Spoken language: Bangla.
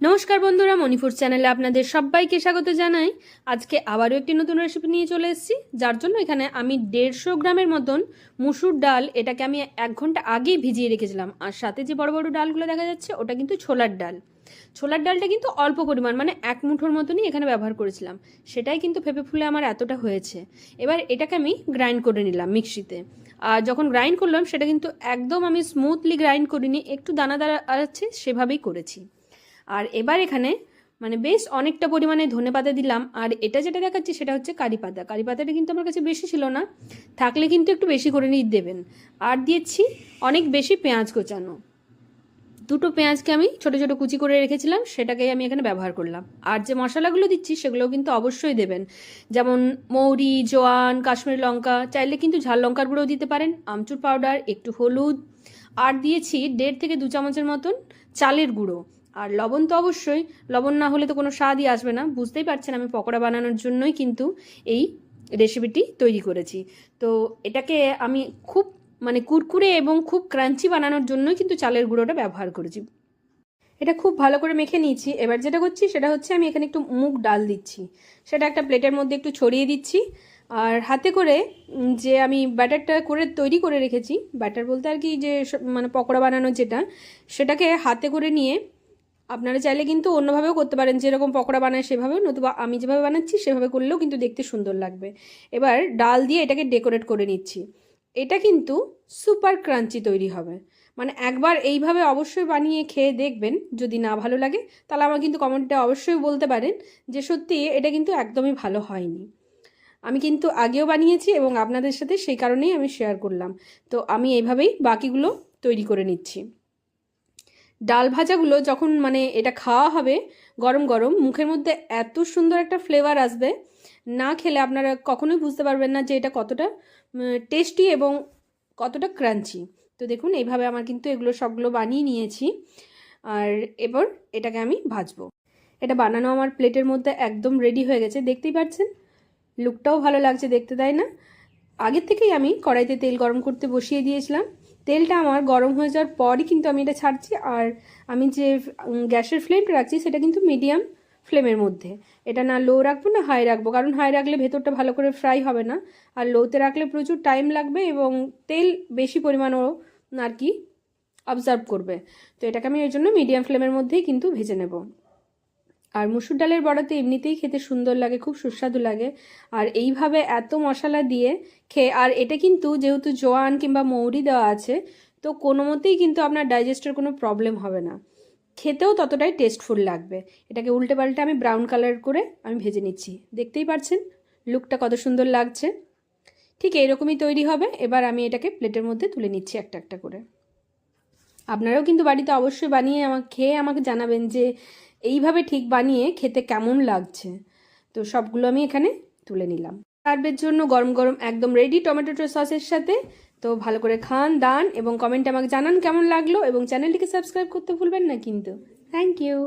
নমস্কার বন্ধুরা, মণিপুর চ্যানেলে আপনাদের সবাইকে স্বাগত জানাই। আজকে আবারও একটি নতুন রেসিপি নিয়ে চলে এসেছি, যার জন্য এখানে আমি দেড়শো গ্রামের মতন মুসুর ডাল, এটাকে আমি এক ঘণ্টা আগেই ভিজিয়ে রেখেছিলাম। আর সাথে যে বড় বড় ডালগুলো দেখা যাচ্ছে, ওটা কিন্তু ছোলার ডাল। ছোলার ডালটা কিন্তু অল্প পরিমাণ মানে এক মুঠোর মতনই এখানে ব্যবহার করেছিলাম। সেটাই কিন্তু ফেপে ফুলে আমার এতটা হয়েছে। এবার এটাকে আমি গ্রাইন্ড করে নিলাম মিক্সিতে। আর যখন গ্রাইন্ড করলাম, সেটা কিন্তু একদম আমি স্মুথলি গ্রাইন্ড করিনি, একটু দানা দানা আছে, সেভাবেই করেছি। আর এবার এখানে মানে বেশ অনেকটা পরিমাণে ধনে পাতা দিলাম, আর এটা যেটা দেখাচ্ছি সেটা হচ্ছে কারি পাতা। কারি পাতাটা কিন্তু আমার কাছে বেশি ছিল না, থাকলে কিন্তু একটু বেশি করে নিয়ে দেবেন। আর দিয়েছি অনেক বেশি পেঁয়াজ কোচানো। দুটো পেঁয়াজকে আমি ছোট ছোট কুচি করে রেখেছিলাম, সেটাকেই আমি এখানে ব্যবহার করলাম। আর যে মশলাগুলো দিচ্ছি সেগুলোও কিন্তু অবশ্যই দেবেন। যেমন মৌরি, জোয়ান, কাশ্মীরি লঙ্কা, চাইলে কিন্তু ঝাল লঙ্কার গুঁড়োও দিতে পারেন, আমচুর পাউডার, একটু হলুদ। আর দিয়েছি দেড় থেকে দু চামচের মতন চালের গুঁড়ো। আর লবণ তো অবশ্যই, লবণ না হলে তো কোনো স্বাদই আসবে না। বুঝতেই পারছেন আমি পকোড়া বানানোর জন্যই কিন্তু এই রেসিপিটি তৈরি করেছি। তো এটাকে আমি খুব মানে কুরকুরে এবং খুব ক্রাঞ্চি বানানোর জন্যই কিন্তু চালের গুঁড়োটা ব্যবহার করেছি। এটা খুব ভালো করে মেখে নিয়েছি। এবার যেটা করছি, সেটা হচ্ছে আমি এখানে একটু মুগ ডাল দিচ্ছি। সেটা একটা প্লেটের মধ্যে একটু ছড়িয়ে দিচ্ছি। আর হাতে করে যে আমি ব্যাটারটা করে তৈরি করে রেখেছি, ব্যাটার বলতে আর কি যে মানে পকোড়া বানানোর যেটা, সেটাকে হাতে করে নিয়ে আপনারা চাইলে কিন্তু অন্যভাবেও করতে পারেন, যেরকম পকোড়া বানায় সেভাবেও, নতুবা আমি যেভাবে বানাচ্ছি সেভাবে করলেও কিন্তু দেখতে সুন্দর লাগবে। এবার ডাল দিয়ে এটাকে ডেকোরেট করে নিচ্ছি। এটা কিন্তু সুপার ক্রাঞ্চি তৈরি হবে। মানে একবার এইভাবে অবশ্যই বানিয়ে খেয়ে দেখবেন, যদি না ভালো লাগে, তাহলে আমার কিন্তু কমেন্টে অবশ্যই বলতে পারেন যে সত্যি এটা কিন্তু একদমই ভালো হয়নি। আমি কিন্তু আগেও বানিয়েছি এবং আপনাদের সাথে সেই কারণেই আমি শেয়ার করলাম। তো আমি এইভাবেই বাকিগুলো তৈরি করে নিচ্ছি। ডাল ভাজাগুলো যখন মানে এটা খাওয়া হবে গরম গরম, মুখের মধ্যে এত সুন্দর একটা ফ্লেভার আসবে, না খেলে আপনারা কখনোই বুঝতে পারবেন না যে এটা কতটা টেস্টি এবং কতটা ক্রাঞ্চি তো দেখুন, এইভাবে আমার কিন্তু এগুলো সবগুলো বানিয়ে নিয়েছি। আর এবার এটাকে আমি ভাজবো। এটা বানানো আমার প্লেটের মধ্যে একদম রেডি হয়ে গেছে, দেখতেই পাচ্ছেন? লুকটাও ভালো লাগছে দেখতে, তাই না? আগের থেকেই আমি কড়াইতে তেল গরম করতে বসিয়ে দিয়েছিলাম। তেলটা আমার গরম হয়ে যাওয়ার পরই কিন্তু আমি এটা ছাড়ছি। আর আমি যে গ্যাসের ফ্লেমটা রাখছি সেটা কিন্তু মিডিয়াম ফ্লেমের মধ্যে। এটা না লো রাখব না হাই রাখব, কারণ হাই রাখলে ভেতরটা ভালো করে ফ্রাই হবে না। আর লোতে রাখলে প্রচুর টাইম লাগবে এবং তেল বেশি পরিমাণও আর কি অবজার্ভ করবে। তো এটাকে আমি ওই জন্য মিডিয়াম ফ্লেমের মধ্যেই কিন্তু ভেজে নেব। আর মুসুর ডালের বড়াতে এমনিতেই খেতে সুন্দর লাগে, খুব সুস্বাদু লাগে। আর এইভাবে এত মশলা দিয়ে খেয়ে আর এটা কিন্তু যেহেতু জোয়ান কিংবা মৌরি দেওয়া আছে, তো কোনো মতেই কিন্তু আপনার ডাইজেস্টের কোনো প্রবলেম হবে না। খেতেও ততটাই টেস্টফুল লাগবে। এটাকে উল্টে পাল্টে আমি ব্রাউন কালার করে আমি ভেজে নিচ্ছি। দেখতেই পাচ্ছেন লুকটা কত সুন্দর লাগছে। ঠিক এইরকমই তৈরি হবে। এবার আমি এটাকে প্লেটের মধ্যে তুলে নিচ্ছি একটা একটা করে। আপনারাও কিন্তু বাড়িতে অবশ্যই বানিয়ে আমাকে, খেয়ে আমাকে জানাবেন যে এইভাবে ঠিক বানিয়ে খেতে কেমন লাগছে। তো সবগুলো আমি এখানে তুলে নিলাম। সার্ভের জন্য গরম গরম একদম রেডি টমেটো সসের সাথে। তো ভালো করে খান, দান এবং কমেন্টে আমাকে জানান কেমন লাগল এবং চ্যানেলটিকে সাবস্ক্রাইব করতে ভুলবেন না কিন্তু। Thank you